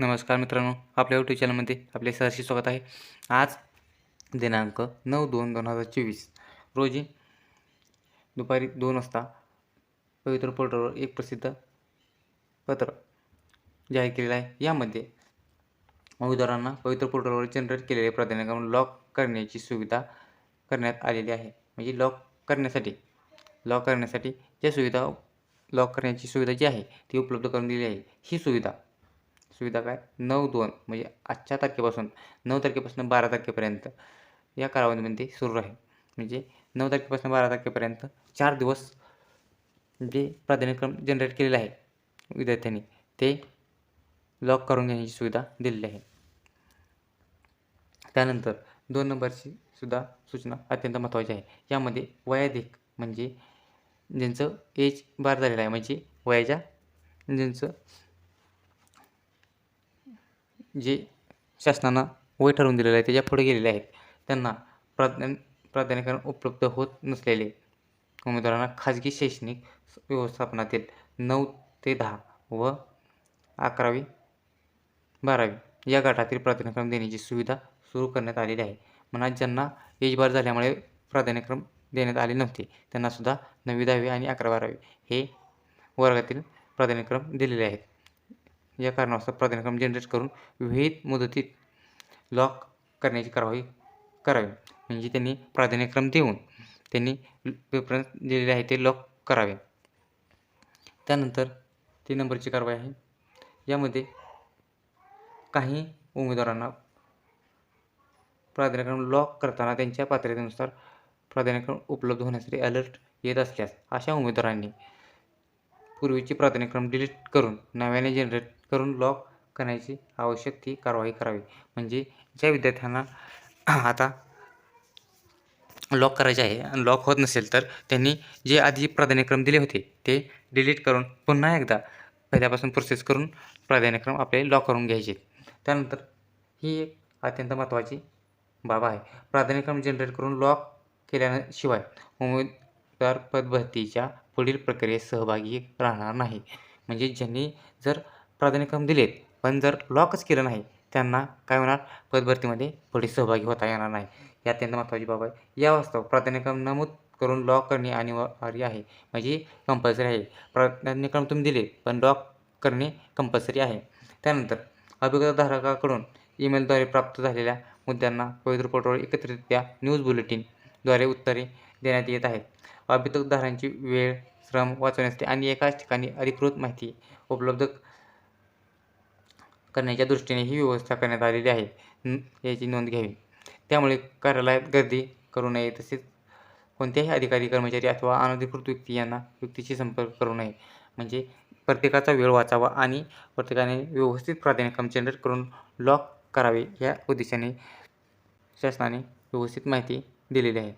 नमस्कार मित्रांनो आपल्या यूट्यूब चॅनलमध्ये आपले सहर्षी स्वागत आहे. आज दिनांक नऊ दोन दोन हजार चोवीस रोजी दुपारी दोन वाजता पवित्र पोर्टलवर एक प्रसिद्ध पत्र जाहीर केलेलं आहे. यामध्ये उमेदवारांना पवित्र पोर्टलवर जनरेट केलेले प्राधान्यक्रम लॉक करण्याची सुविधा करण्यात आलेली आहे. म्हणजे लॉक करण्यासाठी लॉक करण्यासाठी ज्या सुविधा लॉक करण्याची सुविधा जी आहे ती उपलब्ध करून दिली आहे. ही सुविधा सुविधा काय? नऊ दोन म्हणजे आजच्या तारखेपासून नऊ तारखेपासून बारा तारखेपर्यंत या कालावधीमध्ये सुरू राहील. म्हणजे नऊ तारखेपासून बारा तारखेपर्यंत चार दिवस जे प्राधान्यक्रम जनरेट केलेला आहे विद्यार्थ्यांनी ते लॉक करून घेण्याची सुविधा दिलेली आहे. त्यानंतर दोन नंबरची सुद्धा सूचना अत्यंत महत्त्वाची आहे. यामध्ये वयाधिक म्हणजे ज्यांचं एज बार झालेलं आहे म्हणजे वयाच्या ज्यांचं जे शासनानं वय ठरवून दिलेलं आहे त्याच्या पुढे गेलेले आहेत त्यांना प्राधान्य प्राधान्यक्रम उपलब्ध होत नसलेले उमेदवारांना खाजगी शैक्षणिक व्यवस्थापनातील नऊ ते दहा व अकरावी बारावी या गटातील प्राधान्यक्रम देण्याची सुविधा सुरू करण्यात आलेली आहे. म्हणा ज्यांना एजबार झाल्यामुळे प्राधान्यक्रम देण्यात आले नव्हते त्यांनासुद्धा नववी दहावी आणि अकरा बारावी हे वर्गातील प्राधान्यक्रम दिलेले आहेत. या कारणास्तव प्राधान्यक्रम जनरेट करून विविध मुदतीत लॉक करण्याची कारवाई करावी. म्हणजे त्यांनी प्राधान्यक्रम देऊन त्यांनी प्रेफरन्स दिलेले आहे ते लॉक करावे. त्यानंतर तीन नंबरची कारवाई आहे. यामध्ये काही उमेदवारांना प्राधान्यक्रम लॉक करताना त्यांच्या पात्रतेनुसार प्राधान्यक्रम उपलब्ध होण्यासाठी अलर्ट येत असल्यास अशा उमेदवारांनी पूर्वीचे प्राधान्यक्रम डिलीट करून नव्याने जनरेट करून लॉक करण्याची आवश्यक ती कारवाई करावी. म्हणजे ज्या विद्यार्थ्यांना आता लॉक करायचे आहे आणि लॉक होत नसेल तर त्यांनी जे आधी प्राधान्यक्रम दिले होते ते डिलीट करून पुन्हा एकदा पहिल्यापासून प्रोसेस करून प्राधान्यक्रम आपले लॉक करून घ्यायचे. त्यानंतर ही एक अत्यंत महत्त्वाची बाब आहे. प्राधान्यक्रम जनरेट करून लॉक केल्याशिवाय उमेदवार पदभरतीच्या पुढील प्रक्रियेत सहभागी राहणार नाही. म्हणजे ज्यांनी जर प्राधान्यक्रम दिलेत. पण जर लॉकच केलं नाही त्यांना काय होणार? पदभरतीमध्ये पुढे सहभागी होता येणार नाही. ही अत्यंत महत्त्वाची बाब आहे. या वास्तव प्राधान्यक्रम नमूद करून लॉक करणे अनिवार्य आहे. म्हणजे कंपल्सरी आहे. प्राधान्यक्रम तुम्ही दिले पण लॉक करणे कंपल्सरी आहे. त्यानंतर अभिगतधारकाकडून ईमेलद्वारे प्राप्त झालेल्या मुद्द्यांना पवित्र पोर्टलवर एकत्रितरित्या न्यूज बुलेटिनद्वारे उत्तरे देण्यात येत आहेत. अभिगतधारांची वेळ श्रम वाचवण्यासाठी आणि एकाच ठिकाणी अधिकृत माहिती उपलब्ध करण्याच्या दृष्टीने ही व्यवस्था करण्यात आलेली आहे. याची नोंद घ्यावी. त्यामुळे कार्यालयात गर्दी करू नये तसेच कोणत्याही अधिकारी कर्मचारी अथवा अनधिकृत व्यक्ती यांना व्यक्तीशी संपर्क करू नये. म्हणजे प्रत्येकाचा वेळ वाचावा आणि प्रत्येकाने व्यवस्थित प्राधान्यक्रम जनरेट करून लॉक करावे या उद्देशाने शासनाने व्यवस्थित माहिती दिलेली आहे.